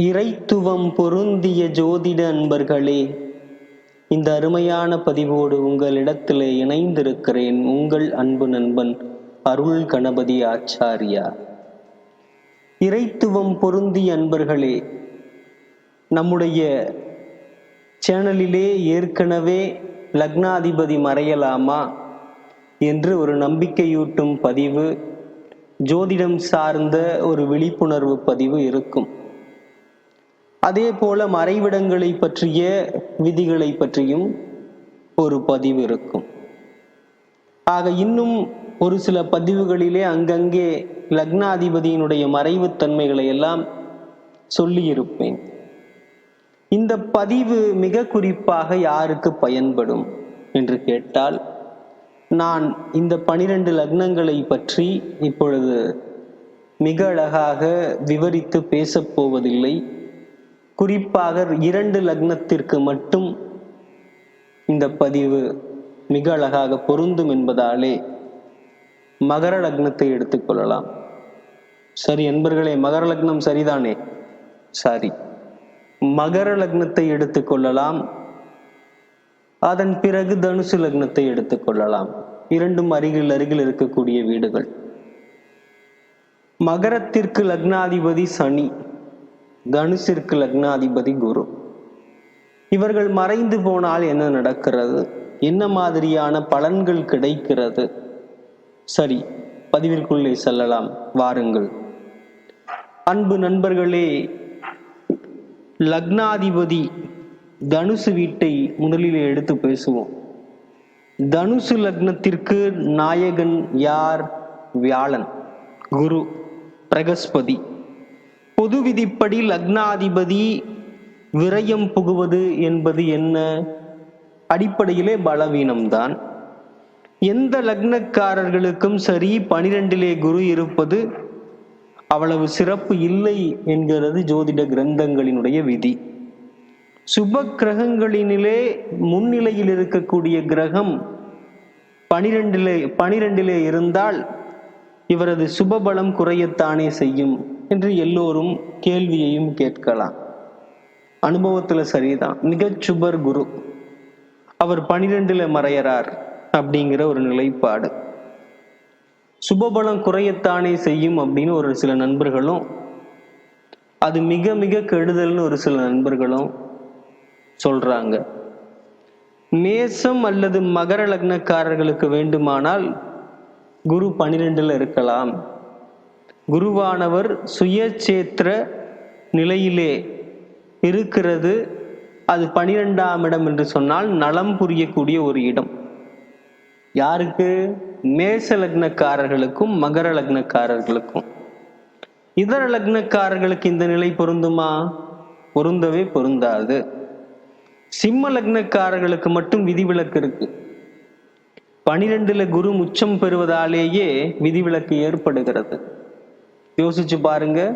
இறைத்துவம் பொருந்திய ஜோதிட அன்பர்களே இந்த அருமையான பதிவோடு உங்களிடத்திலே இணைந்திருக்கிறேன் உங்கள் அன்பு நண்பன் அருள் கணபதி ஆச்சாரியா. இறைத்துவம் பொருந்திய அன்பர்களே நம்முடைய சேனலிலே ஏற்கனவே லக்னாதிபதி மறையலாமா என்று ஒரு நம்பிக்கையூட்டும் பதிவு ஜோதிடம் சார்ந்த ஒரு விழிப்புணர்வு பதிவு இருக்கும். அதே போல மறைவிடங்களை பற்றிய விதிகளை பற்றியும் ஒரு பதிவு இருக்கும். ஆக இன்னும் ஒரு சில பதிவுகளிலே அங்கங்கே லக்னாதிபதியினுடைய மறைவு தன்மைகளை எல்லாம் சொல்லியிருப்பேன். இந்த பதிவு மிக குறிப்பாக யாருக்கு பயன்படும் என்று கேட்டால் நான் இந்த பனிரெண்டு லக்னங்களை பற்றி இப்பொழுது மிக அழகாக விவரித்து பேசப் போவதில்லை குறிப்பாக இரண்டு லக்னத்திற்கு மட்டும் இந்த பதிவு மிக அழகாக பொருந்தும் என்பதாலே மகர லக்னத்தை எடுத்துக்கொள்ளலாம் சரி என்பர்களே மகர லக்னம் சரிதானே? சரி. மகர லக்னத்தை எடுத்துக்கொள்ளலாம் அதன் பிறகு தனுசு லக்னத்தை எடுத்துக்கொள்ளலாம் இரண்டும் அருகில் அருகில் இருக்கக்கூடிய வீடுகள். மகரத்திற்கு லக்னாதிபதி சனி. தனுசிற்கு லக்னாதிபதி குரு. இவர்கள் மறைந்து போனால் என்ன நடக்கிறது? என்ன மாதிரியான பலன்கள் கிடைக்கிறது? சரி பதிவிற்குள்ளே செல்லலாம். வாருங்கள். அன்பு நண்பர்களே லக்னாதிபதி தனுசு வீட்டை முதலில் எடுத்து பேசுவோம். தனுசு லக்னத்திற்கு நாயகன் யார்? வியாழன். குரு பிரகஸ்பதி. பொது விதிப்படி லக்னாதிபதி விரயம் புகுவது என்பது என்ன? அடிப்படையிலே பலவீனம்தான். எந்த லக்னக்காரர்களுக்கும் சரி பனிரெண்டிலே குரு இருப்பது அவ்வளவு சிறப்பு இல்லை என்கிறது ஜோதிட கிரந்தங்களினுடைய விதி. சுப கிரகங்களினிலே முன்னிலையில் இருக்கக்கூடிய கிரகம் பனிரெண்டிலே பனிரெண்டிலே இருந்தால் இவரது சுபபலம் குறையத்தானே செய்யும். என்று எல்லோரும் கேள்வியையும் கேட்கலாம். அனுபவத்துல சரிதான். மிகச்சுபர் குரு. அவர் பனிரெண்டுல மறையறார் அப்படிங்கிற ஒரு நிலைப்பாடு. சுபபலம் குறையத்தானே செய்யும் அப்படின்னு ஒரு சில நண்பர்களும் அது மிக மிக கெடுதல்னு ஒரு சில நண்பர்களும் சொல்றாங்க. மேசம் அல்லது மகர லக்னக்காரர்களுக்கு வேண்டுமானால் குரு பனிரெண்டுல இருக்கலாம். குருவானவர் சுயச்சேத்திர நிலையிலே இருக்கிறது. அது பனிரெண்டாம் இடம் என்று சொன்னால் நலம் புரியக்கூடிய ஒரு இடம். யாருக்கு? மேச லக்னக்காரர்களுக்கும் மகர லக்னக்காரர்களுக்கும். இதர லக்னக்காரர்களுக்கு இந்த நிலை பொருந்துமா? பொருந்தவே பொருந்தாது. சிம்ம லக்னக்காரர்களுக்கு மட்டும் விதிவிலக்கு இருக்கு. பனிரெண்டுல குரு உச்சம் பெறுவதாலேயே விதிவிலக்கு ஏற்படுகிறது. யோசிச்சு பாருங்க.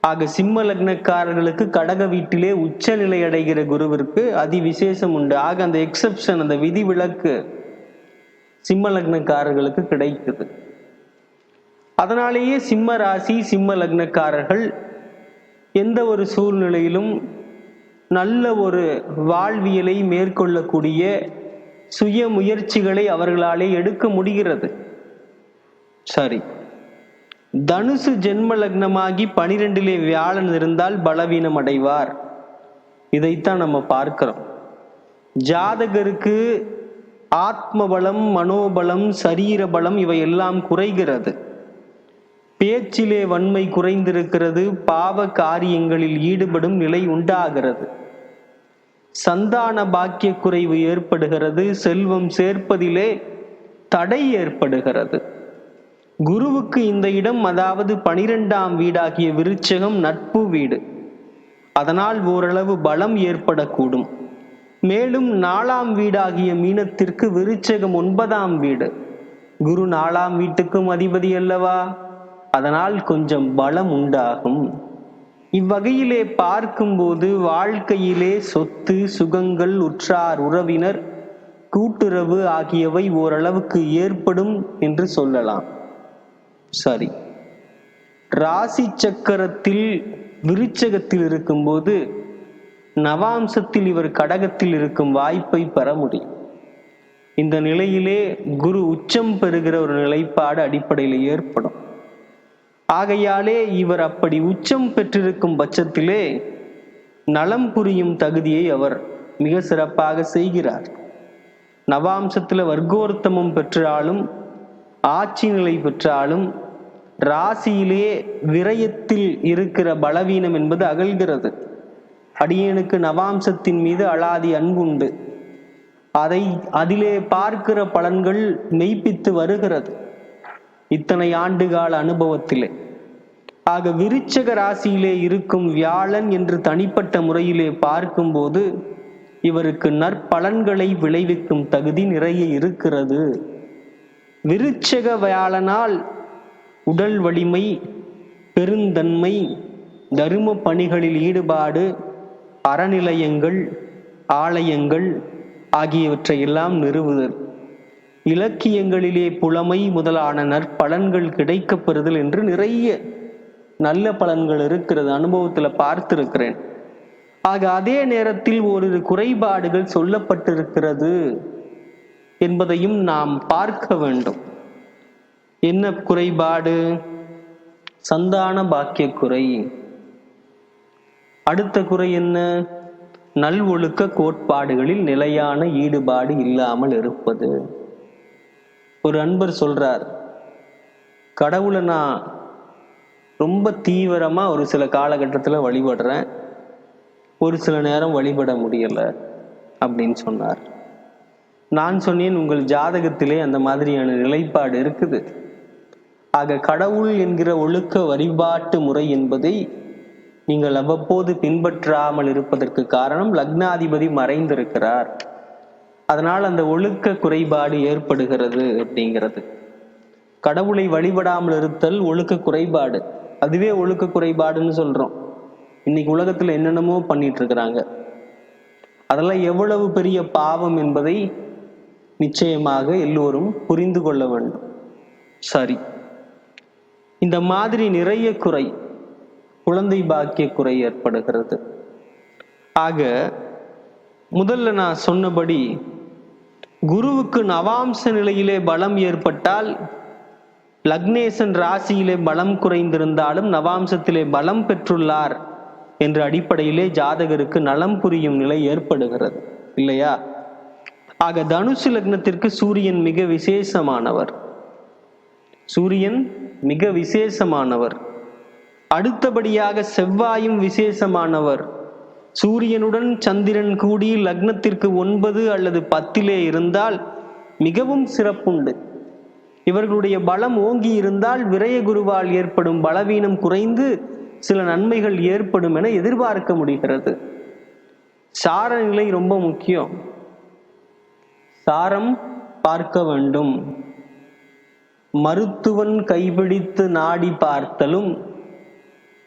ஆக சிம்ம லக்னக்காரர்களுக்கு கடக வீட்டிலே உச்ச நிலை அடைகிற குருவிற்கு அதி விசேஷம் உண்டு. ஆக அந்த எக்ஸப்ஷன் அந்த விதிவிலக்கு சிம்ம லக்னக்காரர்களுக்கு கிடைக்குது. அதனாலேயே சிம்ம ராசி சிம்ம லக்னக்காரர்கள் எந்த ஒரு சூழ்நிலையிலும் நல்ல ஒரு வாழ்வியலை மேற்கொள்ளக்கூடிய சுய முயற்சிகளை அவர்களாலே எடுக்க முடிகிறது. சரி. தனுசு ஜென்ம லக்னமாகி பனிரெண்டிலே வியாழன் இருந்தால் பலவீனம் அடைவார் இதைத்தான் நம்ம பார்க்கிறோம். ஜாதகருக்கு ஆத்ம பலம் மனோபலம் சரீர பலம் இவை எல்லாம் குறைகிறது. பேச்சிலே வன்மை குறைந்திருக்கிறது பாவ காரியங்களில் ஈடுபடும் நிலை உண்டாகிறது. சந்தான பாக்கிய குறைவு ஏற்படுகிறது செல்வம் சேர்ப்பதிலே தடை ஏற்படுகிறது. குருவுக்கு இந்த இடம் அதாவது பனிரெண்டாம் வீடாகிய விருச்சகம் நட்பு வீடு. அதனால் ஓரளவு பலம் ஏற்படக்கூடும். மேலும் நாலாம் வீடாகிய மீனத்திற்கு விருச்சகம் ஒன்பதாம் வீடு. குரு நாலாம் வீட்டுக்கும் அதிபதி அல்லவா? அதனால் கொஞ்சம் பலம் உண்டாகும். இவ்வகையிலே பார்க்கும்போது வாழ்க்கையிலே சொத்து சுகங்கள் உற்றார் உறவினர் கூட்டுறவு ஆகியவை ஓரளவுக்கு ஏற்படும் என்று சொல்லலாம். சாரி ராசி சக்கரத்தில் விருச்சகத்தில் இருக்கும்போது நவாம்சத்தில் இவர் கடகத்தில் இருக்கும் வாய்ப்பை பெற முடியும். இந்த நிலையிலே குரு உச்சம் பெறுகிற ஒரு நிலைப்பாடு அடிப்படையில் ஏற்படும். ஆகையாலே இவர் அப்படி உச்சம் பெற்றிருக்கும் பட்சத்திலே நலம் புரியும் தகுதியை அவர் மிக சிறப்பாக செய்கிறார். நவாம்சத்தில் வர்க்கோர்த்தமும் பெற்றாலும் ஆட்சி நிலை பெற்றாலும் ராசியிலே விரயத்தில் இருக்கிற பலவீனம் என்பது அகழ்கிறது அடியனுக்கு நவாம்சத்தின் மீது அலாதி அன்புண்டு. அதை அதிலே பார்க்கிற பலன்கள் மெய்ப்பித்து வருகிறது. இத்தனை ஆண்டுகால அனுபவத்திலே. ஆக விருச்சக ராசியிலே இருக்கும் வியாழன் என்று தனிப்பட்ட முறையிலே பார்க்கும்போது இவருக்கு நற்பலன்களை விளைவிக்கும் தகுதி நிறைய இருக்கிறது. விருட்சக வியாழனால் உடல் வலிமை பெருந்தன்மை தரும பணிகளில் ஈடுபாடு அறநிலையங்கள் ஆலயங்கள் ஆகியவற்றை எல்லாம் நிறுவுதல். இலக்கியங்களிலே புலமை முதலான நற்பலன்கள் கிடைக்கப் பெறுதல் என்று நிறைய நல்ல பலன்கள் இருக்கிறது. அனுபவத்தில் பார்த்திருக்கிறேன். ஆக அதே நேரத்தில் ஓரிரு குறைபாடுகள் சொல்லப்பட்டிருக்கிறது. என்பதையும் நாம் பார்க்க வேண்டும். என்ன குறைபாடு? சந்தான பாக்கிய குறை. அடுத்த குறை என்ன? நல்வொழுக்க கோட்பாடுகளில் நிலையான ஈடுபாடு இல்லாமல் இருப்பது. ஒரு அன்பர் சொல்றார் கடவுளை நான் ரொம்ப தீவிரமா ஒரு சில காலகட்டத்தில் வழிபடுறேன். ஒரு சில நேரம் வழிபட முடியல. அப்படின்னு சொன்னார். நான் சொன்னேன் உங்கள் ஜாதகத்திலே அந்த மாதிரியான நிலைப்பாடு இருக்குது. ஆக கடவுள் என்கிற ஒழுக்க வழிபாட்டு முறை என்பதை நீங்கள் அவ்வப்போது பின்பற்றாமல் இருப்பதற்கு காரணம் லக்னாதிபதி மறைந்திருக்கிறார். அதனால் அந்த ஒழுக்க குறைபாடு ஏற்படுகிறது அப்படிங்கிறது. கடவுளை வழிபடாமல் இருத்தல் ஒழுக்க குறைபாடு. அதுவே ஒழுக்க குறைபாடுன்னு சொல்றோம். இன்னைக்கு உலகத்துல என்னென்னமோ பண்ணிட்டு இருக்கிறாங்க. அதெல்லாம் எவ்வளவு பெரிய பாவம் என்பதை நிச்சயமாக எல்லோரும் புரிந்து கொள்ள வேண்டும். சரி. இந்த மாதிரி நிறைய குறை குழந்தை பாக்கிய குறை ஏற்படுகிறது. ஆக முதல்ல நான் சொன்னபடி குருவுக்கு நவாம்ச நிலையிலே பலம் ஏற்பட்டால் லக்னேசன் ராசியிலே பலம் குறைந்திருந்தாலும் நவாம்சத்திலே பலம் பெற்றுள்ளார் என்ற அடிப்படையிலே ஜாதகருக்கு நலம் புரியும் நிலை ஏற்படுகிறது. இல்லையா? ஆக தனுசு லக்னத்திற்கு சூரியன் மிக விசேஷமானவர். சூரியன் மிக விசேஷமானவர். அடுத்தபடியாக செவ்வாயும் விசேஷமானவர். சூரியனுடன் சந்திரன் கூடி லக்னத்திற்கு ஒன்பது அல்லது பத்திலே இருந்தால் மிகவும் சிறப்புண்டு. இவர்களுடைய பலம் ஓங்கி இருந்தால் விரய குருவால் ஏற்படும் பலவீனம் குறைந்து சில நன்மைகள் ஏற்படும் என எதிர்பார்க்க முடிகிறது. சார நிலை ரொம்ப முக்கியம். சாரம் பார்க்க வேண்டும். மருத்துவன் கைபிடித்து நாடி பார்த்தலும்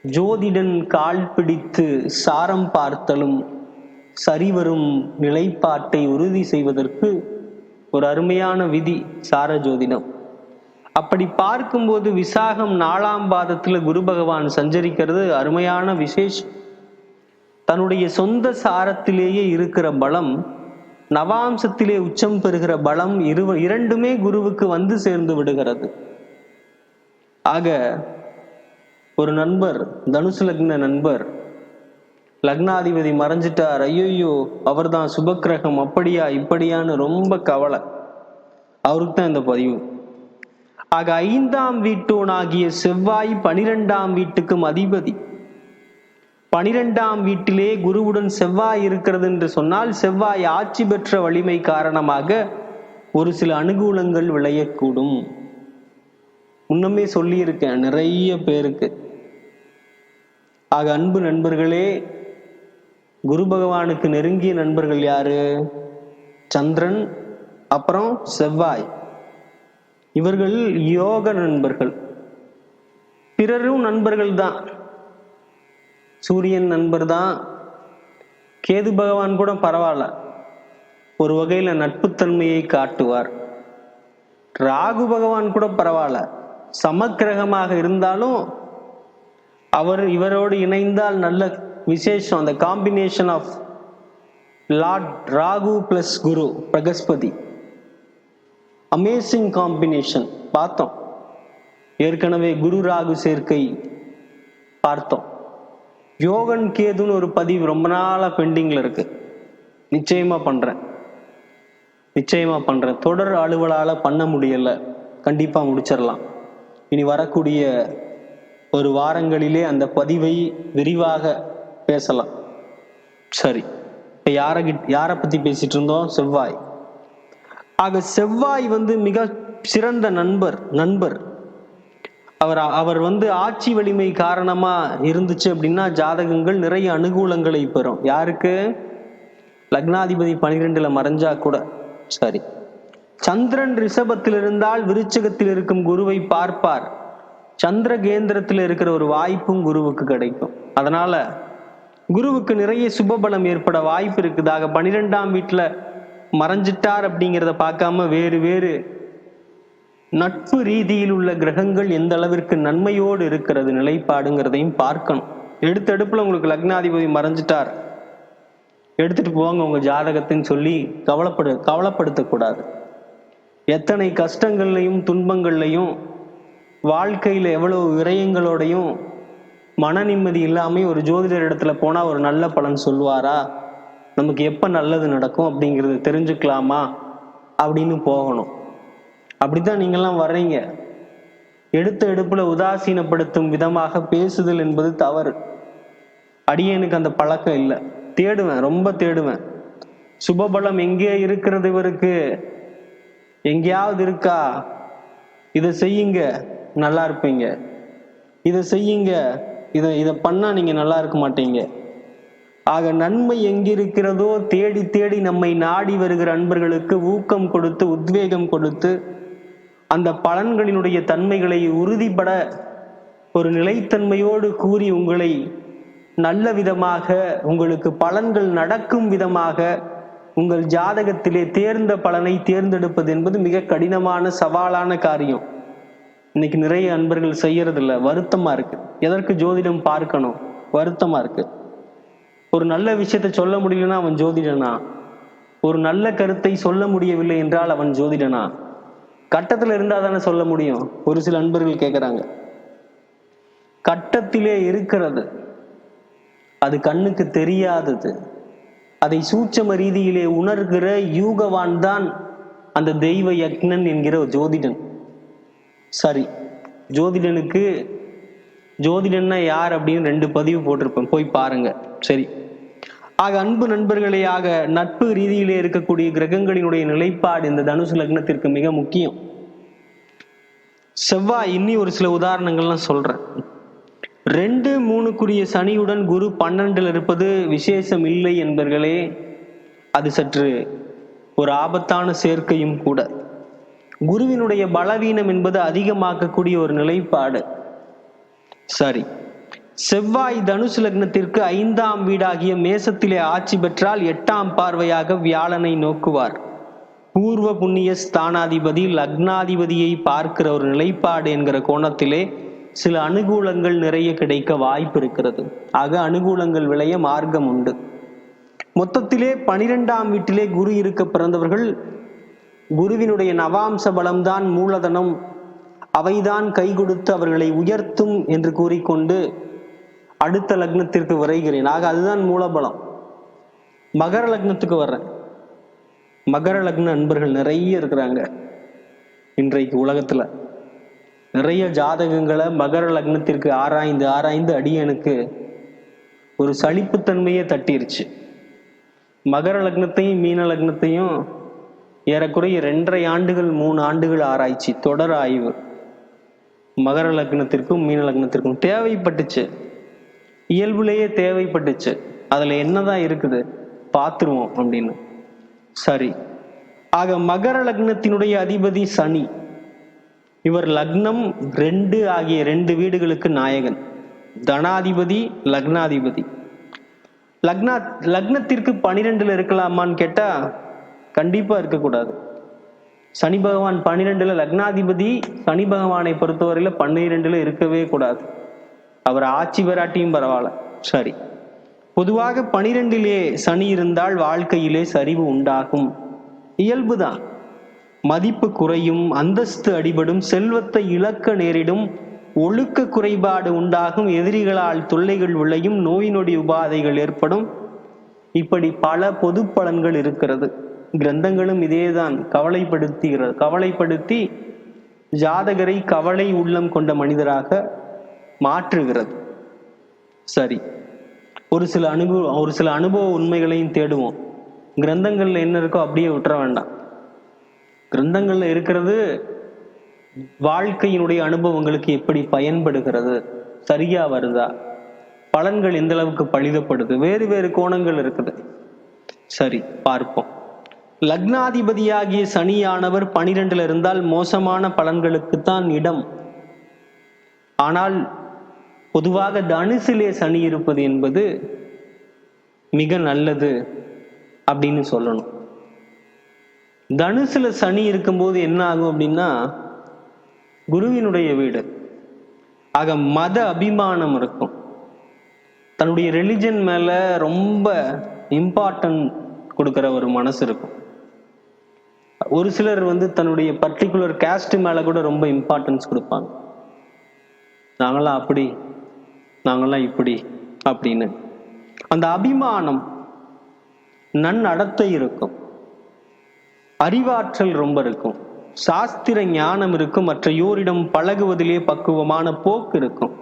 ஜோதிடன் கால் பிடித்து சாரம் பார்த்தலும் சரிவரும் நிலைப்பாட்டை உறுதி செய்வதற்கு ஒரு அருமையான விதி சார ஜோதிடம். அப்படி பார்க்கும்போது விசாகம் நாலாம் பாதத்தில் குரு பகவான் சஞ்சரிக்கிறது அருமையான விசேஷம். தன்னுடைய சொந்த சாரத்திலேயே இருக்கிற பலம் நவாம்சத்திலே உச்சம் பெறுகிற பலம் இரு இரண்டுமே குருவுக்கு வந்து சேர்ந்து விடுகிறது. ஆக ஒரு நண்பர் தனுசு லக்ன நண்பர் லக்னாதிபதி மறைஞ்சிட்டார். ஐயோயோ அவர்தான் சுபக்கிரகம் அப்படியா இப்படியான்னு ரொம்ப கவலை. அவருக்கு தான் இந்த பதிவு. ஆக ஐந்தாம் வீட்டோனாகிய செவ்வாய் பனிரெண்டாம் வீட்டுக்கும் அதிபதி. பனிரெண்டாம் வீட்டிலே குருவுடன் செவ்வாய் இருக்கிறது என்று சொன்னால் செவ்வாய் ஆட்சி பெற்ற வலிமை காரணமாக ஒரு சில அனுகூலங்கள் விளையக்கூடும். முன்னமே சொல்லியிருக்கேன் நிறைய பேருக்கு. ஆக அன்பு நண்பர்களே குரு பகவானுக்கு நெருங்கிய நண்பர்கள் யாரு? சந்திரன் அப்புறம் செவ்வாய். இவர்கள் யோக நண்பர்கள். பிறரும் நண்பர்கள் தான் சூரியன் நண்பர் தான். கேது பகவான் கூட பரவாயில்ல. ஒரு வகையில் நட்புத்தன்மையை காட்டுவார். ராகு பகவான் கூட பரவாயில்ல. சமக்கிரகமாக இருந்தாலும் அவர் இவரோடு இணைந்தால் நல்ல விசேஷம். அந்த combination of lord Rahu plus Guru Brihaspati. Amazing combination பார்த்தோம். ஏற்கனவே குரு ராகு சேர்க்கை பார்த்தோம். யோகன் கேதுன்னு ஒரு பதிவு ரொம்ப நாளாக பெண்டிங்கில் இருக்கு. நிச்சயமா பண்ணுறேன் நிச்சயமா பண்ணுறேன் தொடர் அலுவலால் பண்ண முடியல. கண்டிப்பாக முடிச்சிடலாம் இனி வரக்கூடிய ஒரு வாரங்களிலே அந்த பதிவை விரிவாக பேசலாம். சரி. இப்போ யாரை யாரை பற்றி பேசிட்டு இருந்தோம்? செவ்வாய். ஆக செவ்வாய் வந்து மிக சிறந்த நண்பர் நண்பர். அவர் அவர் வந்து ஆட்சி வலிமை காரணமா இருந்துச்சு அப்படின்னா ஜாதகங்கள் நிறைய அனுகூலங்களை பெறும். யாருக்கு? லக்னாதிபதி பனிரெண்டுல மறைஞ்சா கூட. சரி. சந்திரன் ரிஷபத்தில் இருந்தால் விருச்சகத்தில் இருக்கும் குருவை பார்ப்பார். சந்திர கேந்திரத்தில் இருக்கிற ஒரு வாய்ப்பும் குருவுக்கு கிடைக்கும். அதனால குருவுக்கு நிறைய சுபபலம் ஏற்பட வாய்ப்பு இருக்குதாக பனிரெண்டாம் வீட்டில் மறைஞ்சிட்டார் அப்படிங்கிறத பார்க்காம வேறு வேறு நட்பு ரீதியில் உள்ள கிரகங்கள் எந்த அளவிற்கு நன்மையோடு இருக்கிறது நிலைப்பாடுங்கிறதையும் பார்க்கணும். எடுத்தடுப்புல உங்களுக்கு லக்னாதிபதி மறைஞ்சிட்டார். எடுத்துட்டு போவாங்க உங்க ஜாதகத்தின்னு சொல்லி கவலைப்படு கவலைப்படுத்தக்கூடாது. எத்தனை கஷ்டங்கள்லையும் துன்பங்கள்லையும் வாழ்க்கையில எவ்வளவு விரயங்களோடையும் மன நிம்மதி இல்லாமல் ஒரு ஜோதிடர் இடத்துல போனா ஒரு நல்ல பலன் சொல்லுவாரா? நமக்கு எப்ப நல்லது நடக்கும் அப்படிங்கிறது தெரிஞ்சுக்கலாமா? அப்படின்னு போகணும். அப்படித்தான் நீங்கள்லாம் வர்றீங்க. எடுத்த எடுப்புல உதாசீனப்படுத்தும் விதமாக பேசுதல் என்பது தவறு. அடியனுக்கு அந்த பழக்கம் இல்லை. தேடுவேன் ரொம்ப தேடுவேன். சுபபலம் எங்கே இருக்கிறது இவருக்கு? எங்கேயாவது இருக்கா? இதை செய்யுங்க நல்லா இருப்பீங்க. இதை செய்யுங்க இதை இதை பண்ணா நீங்க நல்லா இருக்க மாட்டீங்க. ஆக நன்மை எங்கிருக்கிறதோ தேடி தேடி நம்மை நாடி வருகிற அன்பர்களுக்கு ஊக்கம் கொடுத்து உத்வேகம் கொடுத்து அந்த பலன்களினுடைய தன்மைகளை உறுதிப்பட ஒரு நிலைத்தன்மையோடு கூறி உங்களை நல்ல விதமாக உங்களுக்கு பலன்கள் நடக்கும் விதமாக உங்கள் ஜாதகத்திலே தேர்ந்த பலனை தேர்ந்தெடுப்பது என்பது மிக கடினமான சவாலான காரியம். இன்னைக்கு நிறைய அன்பர்கள் செய்யறதில்ல வருத்தமா இருக்கு. எதற்கு ஜோதிடம் பார்க்கணும்? வருத்தமா இருக்கு. ஒரு நல்ல விஷயத்தை சொல்ல முடியலன்னா அவன் ஜோதிடனா? ஒரு நல்ல கருத்தை சொல்ல முடியவில்லை என்றால் அவன் ஜோதிடனா? கட்டத்துல இருந்தா தானே சொல்ல முடியும். ஒரு சில அன்பர்கள் கேட்குறாங்க கட்டத்திலே இருக்கிறது. அது கண்ணுக்கு தெரியாதது. அதை சூட்சம ரீதியிலே உணர்கிற யூகவான் தான் அந்த தெய்வ யக்னன் என்கிற ஒரு ஜோதிடன். சரி ஜோதிடனுக்கு ஜோதிடன்னா யார் அப்படின்னு ரெண்டு பதிவு போட்டிருப்பேன். போய் பாருங்க. சரி. ஆக அன்பு நண்பர்களே ஆக நட்பு ரீதியிலே இருக்கக்கூடிய கிரகங்களினுடைய நிலைப்பாடு இந்த தனுசு லக்னத்திற்கு மிக முக்கியம். செவ்வாய் இன்னி ஒரு சில உதாரணங்கள்லாம் சொல்றேன். ரெண்டு மூணுக்குரிய சனியுடன் குரு பன்னெண்டில் இருப்பது விசேஷம் இல்லை என்பர்களே அது சற்று ஒரு ஆபத்தான சேர்க்கையும் கூட. குருவினுடைய பலவீனம் என்பது அதிகமாக்கக்கூடிய ஒரு நிலைப்பாடு. சரி. செவ்வாய் தனுசு லக்னத்திற்கு ஐந்தாம் வீடாகிய மேசத்திலே ஆட்சி பெற்றால் எட்டாம் பார்வையாக வியாழனை நோக்குவார். பூர்வ புண்ணிய ஸ்தானாதிபதி லக்னாதிபதியை பார்க்கிற ஒரு நிலைப்பாடு என்கிற கோணத்திலே சில அனுகூலங்கள் நிறைய கிடைக்க வாய்ப்பு இருக்கிறது. ஆக அனுகூலங்கள் விளைய மார்க்கம் உண்டு. மொத்தத்திலே பனிரெண்டாம் வீட்டிலே குரு இருக்க பிறந்தவர்கள் குருவினுடைய நவாம்ச பலம்தான் மூலதனம். அவைதான் கை கொடுத்து அவர்களை உயர்த்தும் என்று கூறிக்கொண்டு அடுத்த லக்னத்திற்கு விரைகிறேன். ஆக அதுதான் மூலபலம். மகர லக்னத்துக்கு வர்றேன். மகர லக்ன நண்பர்கள் நிறைய இருக்கிறாங்க இன்றைக்கு உலகத்துல. நிறைய ஜாதகங்களை மகர லக்னத்திற்கு ஆராய்ந்து ஆராய்ந்து அடியனுக்கு ஒரு சளிப்புத்தன்மையே தட்டிருச்சு. மகர லக்னத்தையும் மீன லக்னத்தையும் ஏறக்குறைய ரெண்டரை ஆண்டுகள் மூணு ஆண்டுகள் ஆராய்ச்சி தொடர் ஆய்வு. மகர லக்னத்திற்கும் மீன லக்னத்திற்கும் தேவைப்பட்டுச்சு. இயல்புலேயே தேவைப்பட்டுச்சு. அதில் என்னதான் இருக்குது? பார்த்துருவோம் அப்படின்னு. சரி. ஆக மகர லக்னத்தினுடைய அதிபதி சனி. இவர் லக்னம் ரெண்டு ஆகிய ரெண்டு வீடுகளுக்கு நாயகன். தனாதிபதி லக்னாதிபதி. லக்னா லக்னத்திற்கு பனிரெண்டுல இருக்கலாமான்னு கேட்டா கண்டிப்பா இருக்கக்கூடாது. சனி பகவான் பன்னிரெண்டுல லக்னாதிபதி சனி பகவானை பொறுத்தவரையில பன்னிரெண்டுல இருக்கவே கூடாது. அவர் ஆட்சி பெறாட்டியும் பரவாயில்ல. சரி. பொதுவாக பனிரெண்டிலே சனி இருந்தால் வாழ்க்கையிலே சரிவு உண்டாகும். இயல்புதான். மதிப்பு குறையும் அந்தஸ்து அடிபடும் செல்வத்தை இழக்க நேரிடும் ஒழுக்க குறைபாடு உண்டாகும் எதிரிகளால் தொல்லைகள் விளையும் நோய் நொடி உபாதைகள் ஏற்படும். இப்படி பல பொது பலன்கள் இருக்கிறது. கிரந்தங்களும் இதேதான். கவலைப்படுத்துகிறது கவலைப்படுத்தி ஜாதகரை கவலை உள்ளம் கொண்ட மனிதராக மாற்றுகிறது. சரி. ஒரு சில அனுபவம் ஒரு சில அனுபவ உண்மைகளையும் தேடுவோம். கிரந்தங்கள்ல என்ன இருக்கோ அப்படியே விட்டுற வேண்டாம். கிரந்தங்கள்ல இருக்கிறது வாழ்க்கையினுடைய அனுபவங்களுக்கு எப்படி பயன்படுகிறது? சரியா வருதா? பலன்கள் எந்த அளவுக்கு பழிதப்படுது வேறு வேறு கோணங்கள் இருக்குது. சரி பார்ப்போம். லக்னாதிபதியாகிய சனியானவர் பனிரெண்டுல இருந்தால் மோசமான பலன்களுக்குத்தான் இடம். ஆனால் பொதுவாக தனுசிலே சனி இருப்பது என்பது மிக நல்லது அப்படின்னு சொல்லணும். தனுசுல சனி இருக்கும்போது என்ன ஆகும் அப்படின்னா குருவினுடைய வீடு. ஆக மத அபிமானம் இருக்கும். தன்னுடைய ரிலிஜன் மேல ரொம்ப இம்பார்ட்டன்ட் கொடுக்குற ஒரு மனசு இருக்கும். ஒரு சிலர் வந்து தன்னுடைய பர்டிகுலர் கேஸ்ட் மேல கூட ரொம்ப இம்பார்ட்டன்ஸ் கொடுப்பாங்க. நாங்களாம் அப்படி நாங்களாம் இப்படி அப்படின்னு. அந்த அபிமானம் நன்னடத்தை இருக்கும். அறிவாற்றல் ரொம்ப இருக்கும். சாஸ்திர ஞானம் இருக்கும். மற்றையோரிடம் பழகுவதிலே பக்குவமான போக்கு இருக்கும்.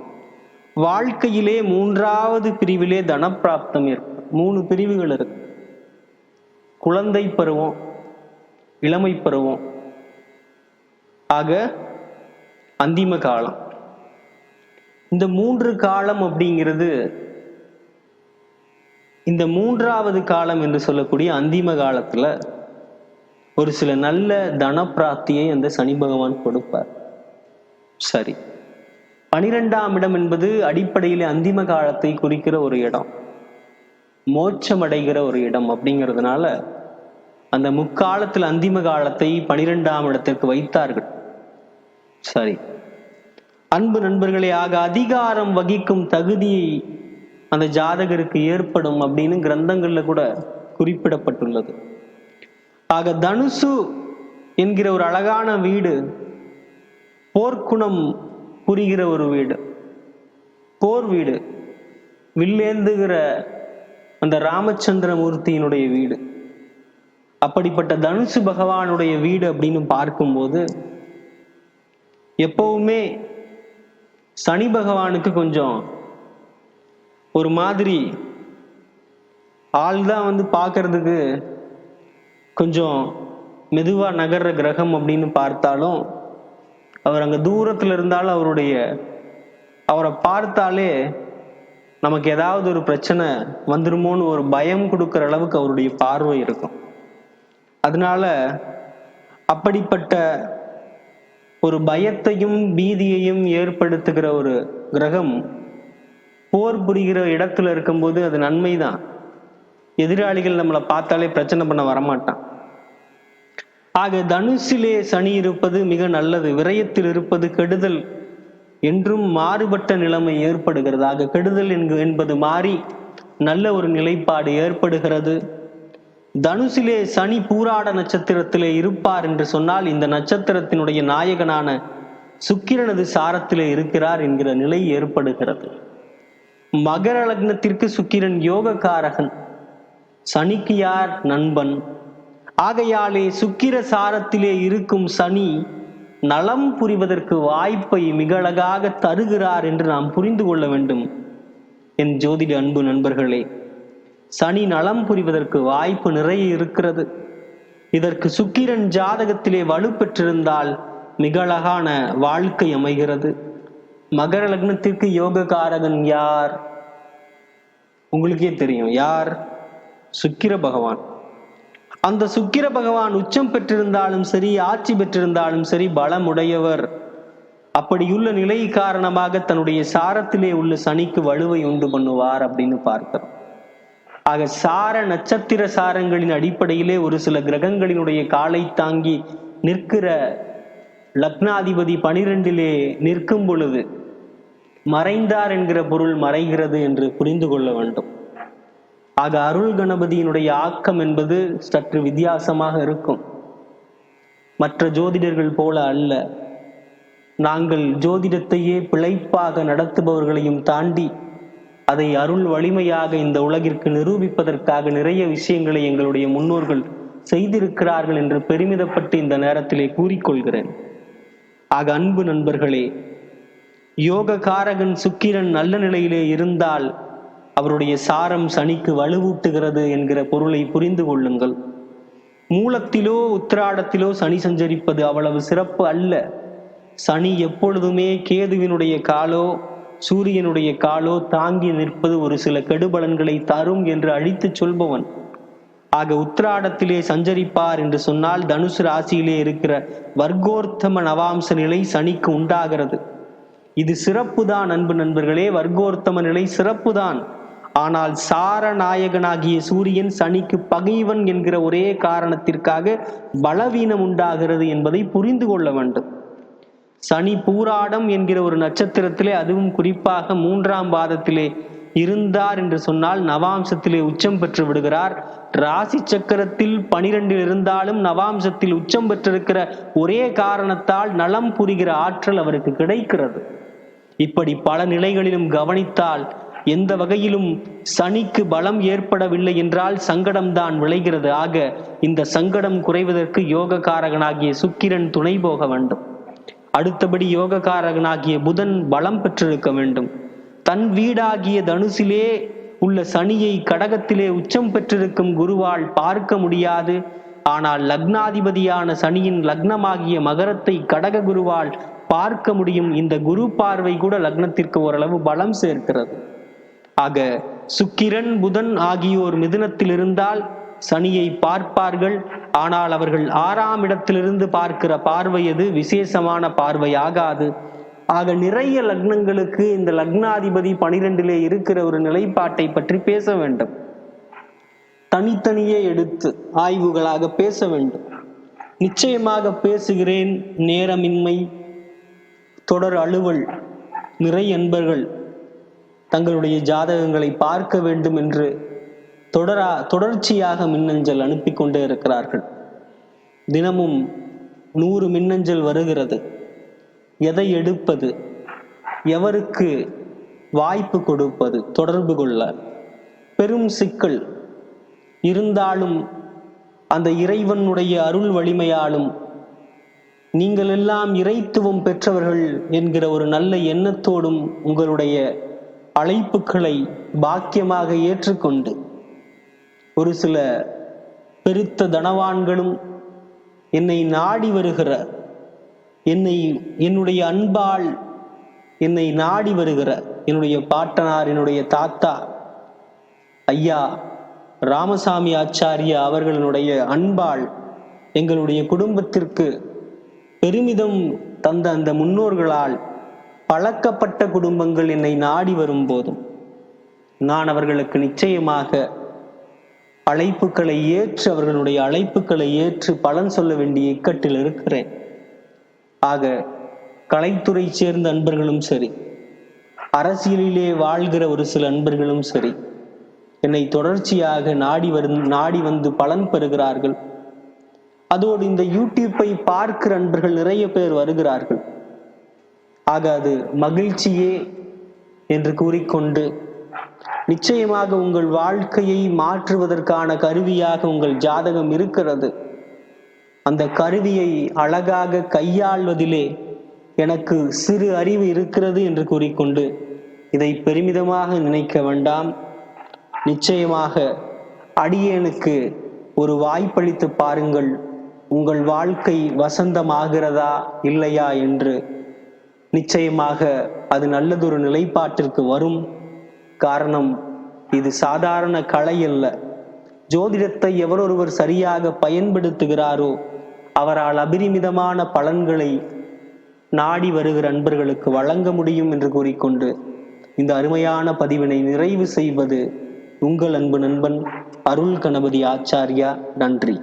வாழ்க்கையிலே மூன்றாவது பிரிவிலே தனப்பிராப்தம் இருக்கும் மூணு பிரிவுகள் இருக்கு. குழந்தை பருவம் இளமை பருவம் ஆக அந்திம காலம். இந்த மூன்று காலம் அப்படிங்கிறது இந்த மூன்றாவது காலம் என்று சொல்லக்கூடிய அந்திம காலத்துல ஒரு சில நல்ல தனப்பிராப்தியை அந்த சனி பகவான் கொடுப்பார். சரி. பனிரெண்டாம் இடம் என்பது அடிப்படையில் அந்திம காலத்தை குறிக்கிற ஒரு இடம். மோட்சம் அடைகிற ஒரு இடம் அப்படிங்கிறதுனால அந்த முக்காலத்தில் அந்திம காலத்தை பனிரெண்டாம் இடத்திற்கு வைத்தார்கள். சரி. அன்பு நண்பர்களே ஆக அதிகாரம் வகிக்கும் தகுதி அந்த ஜாதகருக்கு ஏற்படும் அப்படின்னு கிரந்தங்கள்ல கூட குறிப்பிடப்பட்டுள்ளது. ஆக தனுசு என்கிற ஒரு அழகான வீடு போர்க்குணம் புரிகிற ஒரு வீடு போர் வீடு வில்லேந்துகிற அந்த ராமச்சந்திர மூர்த்தியினுடைய வீடு. அப்படிப்பட்ட தனுசு பகவானுடைய வீடு அப்படின்னு பார்க்கும்போது எப்பவுமே சனி பகவானுக்கு கொஞ்சம் ஒரு மாதிரி ஆள் தான் வந்து பார்க்கறதுக்கு கொஞ்சம் மெதுவாக நகர்ற கிரகம் அப்படின்னு பார்த்தாலும் அவர் அங்கே தூரத்தில் இருந்தாலும் அவருடைய அவரை பார்த்தாலே நமக்கு ஏதாவது ஒரு பிரச்சனை வந்துருமோன்னு ஒரு பயம் கொடுக்குற அளவுக்கு அவருடைய பார்வை இருக்கும். அதனால அப்படிப்பட்ட ஒரு பயத்தையும் பீதியையும் ஏற்படுத்துகிற ஒரு கிரகம் போர் புரிகிற இடத்துல இருக்கும்போது அது நன்மைதான். எதிராளிகள் நம்மளை பார்த்தாலே பிரச்சனை பண்ண வரமாட்டான். ஆக தனுசிலே சனி இருப்பது மிக நல்லது. விரயத்தில் இருப்பது கெடுதல் என்றும் மாறுபட்ட நிலைமை ஏற்படுகிறது. ஆக கெடுதல் என்பது மாறி நல்ல ஒரு நிலைப்பாடு ஏற்படுகிறது. தனுசிலே சனி பூராட நட்சத்திரத்திலே இருப்பார் என்று சொன்னால் இந்த நட்சத்திரத்தினுடைய நாயகனான சுக்கிரனது சாரத்திலே இருக்கிறார் என்கிற நிலை ஏற்படுகிறது. மகர லக்னத்திற்கு சுக்கிரன் யோகக்காரகன். சனிக்கு யார்? நண்பன். ஆகையாலே சுக்கிர சாரத்திலே இருக்கும் சனி நலம் புரிவதற்கு வாய்ப்பை மிக அழகாக தருகிறார் என்று நாம் புரிந்து கொள்ள வேண்டும். என் ஜோதிட அன்பு நண்பர்களே சனி நலம் புரிவதற்கு வாய்ப்பு நிறைய இருக்கிறது. இதற்கு சுக்கிரன் ஜாதகத்திலே வலுப்பெற்றிருந்தால் மிக அழகான வாழ்க்கை அமைகிறது. மகர லக்னத்திற்கு யோககாரகன் யார்? உங்களுக்கே தெரியும் யார்? சுக்கிர பகவான். அந்த சுக்கிர பகவான் உச்சம் பெற்றிருந்தாலும் சரி ஆட்சி பெற்றிருந்தாலும் சரி பலமுடையவர். அப்படியுள்ள நிலை காரணமாக தன்னுடைய சாரத்திலே உள்ள சனிக்கு வலுவை உண்டு பண்ணுவார் அப்படின்னு பார்க்கிறோம். ஆக சார நட்சத்திர சாரங்களின் அடிப்படையிலே ஒரு சில கிரகங்களினுடைய காலை தாங்கி நிற்கிற லக்னாதிபதி பனிரெண்டிலே நிற்கும் பொழுது மறைந்தார் என்கிற பொருள் மறைகிறது என்று புரிந்து கொள்ள வேண்டும். ஆக அருள் கணபதியினுடைய ஆக்கம் என்பது சற்று வித்தியாசமாக இருக்கும். மற்ற ஜோதிடர்கள் போல அல்ல. நாங்கள் ஜோதிடத்தையே பிழைப்பாக நடத்துபவர்களையும் தாண்டி அதை அருள் வலிமையாக இந்த உலகிற்கு நிரூபிப்பதற்காக நிறைய விஷயங்களை எங்களுடைய முன்னோர்கள் செய்திருக்கிறார்கள் என்று பெருமிதப்பட்டு இந்த நேரத்திலே கூறிக்கொள்கிறேன். ஆக அன்பு நண்பர்களே யோக காரகன் சுக்கிரன் நல்ல நிலையிலே இருந்தால் அவருடைய சாரம் சனிக்கு வலுவூட்டுகிறது என்கிற பொருளை புரிந்து கொள்ளுங்கள். மூலத்திலோ உத்திராடத்திலோ சனி சஞ்சரிப்பது அவ்வளவு சிறப்பு அல்ல. சனி எப்பொழுதுமே கேதுவினுடைய காலோ சூரியனுடைய காலோ தாங்கி நிற்பது ஒரு சில கெடுபலன்களை தரும் என்று அழித்துச் சொல்பவன். ஆக உத்திராடத்திலே சஞ்சரிப்பார் என்று சொன்னால் தனுசு ராசியிலே இருக்கிற வர்க்கோர்த்தம நவாம்ச நிலை சனிக்கு உண்டாகிறது. இது சிறப்புதான் அன்பு நண்பர்களே வர்க்கோர்த்தம நிலை சிறப்புதான். ஆனால் சாரநாயகனாகிய சூரியன் சனிக்கு பகைவன் என்கிற ஒரே காரணத்திற்காக பலவீனம் உண்டாகிறது என்பதை புரிந்து கொள்ள வேண்டும். சனி பூராடம் என்கிற ஒரு நட்சத்திரத்திலே அதுவும் குறிப்பாக மூன்றாம் பாதத்திலே இருந்தார் என்று சொன்னால் நவாம்சத்திலே உச்சம் பெற்று விடுகிறார். ராசி சக்கரத்தில் பனிரெண்டில் இருந்தாலும் நவாம்சத்தில் உச்சம் பெற்றிருக்கிற ஒரே காரணத்தால் நலம் புரிகிற ஆற்றல் அவருக்கு கிடைக்கிறது. இப்படி பல நிலைகளிலும் கவனித்தால் எந்த வகையிலும் சனிக்கு பலம் ஏற்படவில்லை என்றால் சங்கடம்தான் விளைகிறது. ஆக இந்த சங்கடம் குறைவதற்கு யோக காரகனாகிய சுக்கிரன் துணை போக வேண்டும். அடுத்தபடி யோகக்காரகனாகிய புதன் பலம் பெற்றிருக்க வேண்டும். தன் வீடாகிய தனுசிலே உள்ள சனியை கடகத்திலே உச்சம் பெற்றிருக்கும் குருவால் பார்க்க முடியாது. ஆனால் லக்னாதிபதியான சனியின் லக்னமாகிய மகரத்தை கடக குருவால் பார்க்க முடியும். இந்த குரு பார்வை கூட லக்னத்திற்கு ஓரளவு பலம் சேர்க்கிறது. ஆக சுக்கிரன் புதன் ஆகியோர் மிதுனத்தில் இருந்தால் சனியை பார்ப்பார்கள். ஆனால் அவர்கள் ஆறாம் இடத்திலிருந்து பார்க்கிற பார்வை அது விசேஷமான பார்வையாகாது. ஆக நிறைய லக்னங்களுக்கு இந்த லக்னாதிபதி பனிரெண்டிலே இருக்கிற ஒரு நிலைப்பாட்டை பற்றி பேச வேண்டும். தனித்தனியே எடுத்து ஆய்வுகளாக பேச வேண்டும். நிச்சயமாக பேசுகிறேன். நேரமின்மை தொடர் அலுவல் நிறை அன்பர்கள் தங்களுடைய ஜாதகங்களை பார்க்க வேண்டும் என்று தொடரா தொடர்ச்சியாக மின்னஞ்சல் அனுப்பி கொண்டே இருக்கிறார்கள். தினமும் நூறு மின்னஞ்சல் வருகிறது. எதை எடுப்பது? எவருக்கு வாய்ப்பு கொடுப்பது? தொடர்பு கொள்ள. பெரும் சிக்கல். இருந்தாலும் அந்த இறைவனுடைய அருள் வலிமையாலும் நீங்கள் எல்லாம் இறைத்துவம் பெற்றவர்கள் என்கிற ஒரு நல்ல எண்ணத்தோடும் உங்களுடைய அழைப்புகளை பாக்கியமாக ஏற்றுக்கொண்டு ஒரு சில பெருத்த தனவான்களும் என்னை நாடி வருகிற என்னை என்னுடைய அன்பால் என்னை நாடி வருகிற என்னுடைய பாட்டனார் என்னுடைய தாத்தா ஐயா ராமசாமி ஆச்சாரியா அவர்களுடைய அன்பால் எங்களுடைய குடும்பத்திற்கு பெருமிதம் தந்த அந்த முன்னோர்களால் பழக்கப்பட்ட குடும்பங்கள் என்னை நாடி வரும்போதும் நான் அவர்களுக்கு நிச்சயமாக அழைப்புகளை ஏற்று அவர்களுடைய அழைப்புகளை ஏற்று பலன் சொல்ல வேண்டிய இக்கட்டில் இருக்கிறேன். ஆக கலைத்துறை சேர்ந்த அன்பர்களும் சரி அரசியலிலே வாழ்கிற ஒரு சில அன்பர்களும் சரி என்னை தொடர்ச்சியாக நாடி வரு நாடி வந்து பலன் பெறுகிறார்கள். அதோடு இந்த யூடியூப்பை பார்க்கிற அன்பர்கள் நிறைய பேர் வருகிறார்கள். ஆக அது மகிழ்ச்சியே என்று கூறிக்கொண்டு நிச்சயமாக உங்கள் வாழ்க்கையை மாற்றுவதற்கான கருவியாக உங்கள் ஜாதகம் இருக்கிறது. அந்த கருவியை அழகாக கையாள்வதிலே எனக்கு சிறு அறிவு இருக்கிறது என்று கூறிக்கொண்டு இதை பெருமிதமாக நினைக்க வேண்டாம். நிச்சயமாக அடியேனுக்கு ஒரு வாய்ப்பளித்து பாருங்கள் உங்கள் வாழ்க்கை வசந்தமாகிறதா இல்லையா என்று. நிச்சயமாக அது நல்லதொரு நிலைப்பாட்டிற்கு வரும். காரணம் இது சாதாரண கலை அல்ல. ஜோதிடத்தை எவரொருவர் சரியாக பயன்படுத்துகிறாரோ அவரால் அபரிமிதமான பலன்களை நாடி வருகிற அன்பர்களுக்கு வழங்க முடியும் என்று கூறிக்கொண்டு இந்த அருமையான பதிவினை நிறைவு செய்வது உங்கள் அன்பு நண்பன் அருள் கணபதி ஆச்சாரியா. நன்றி.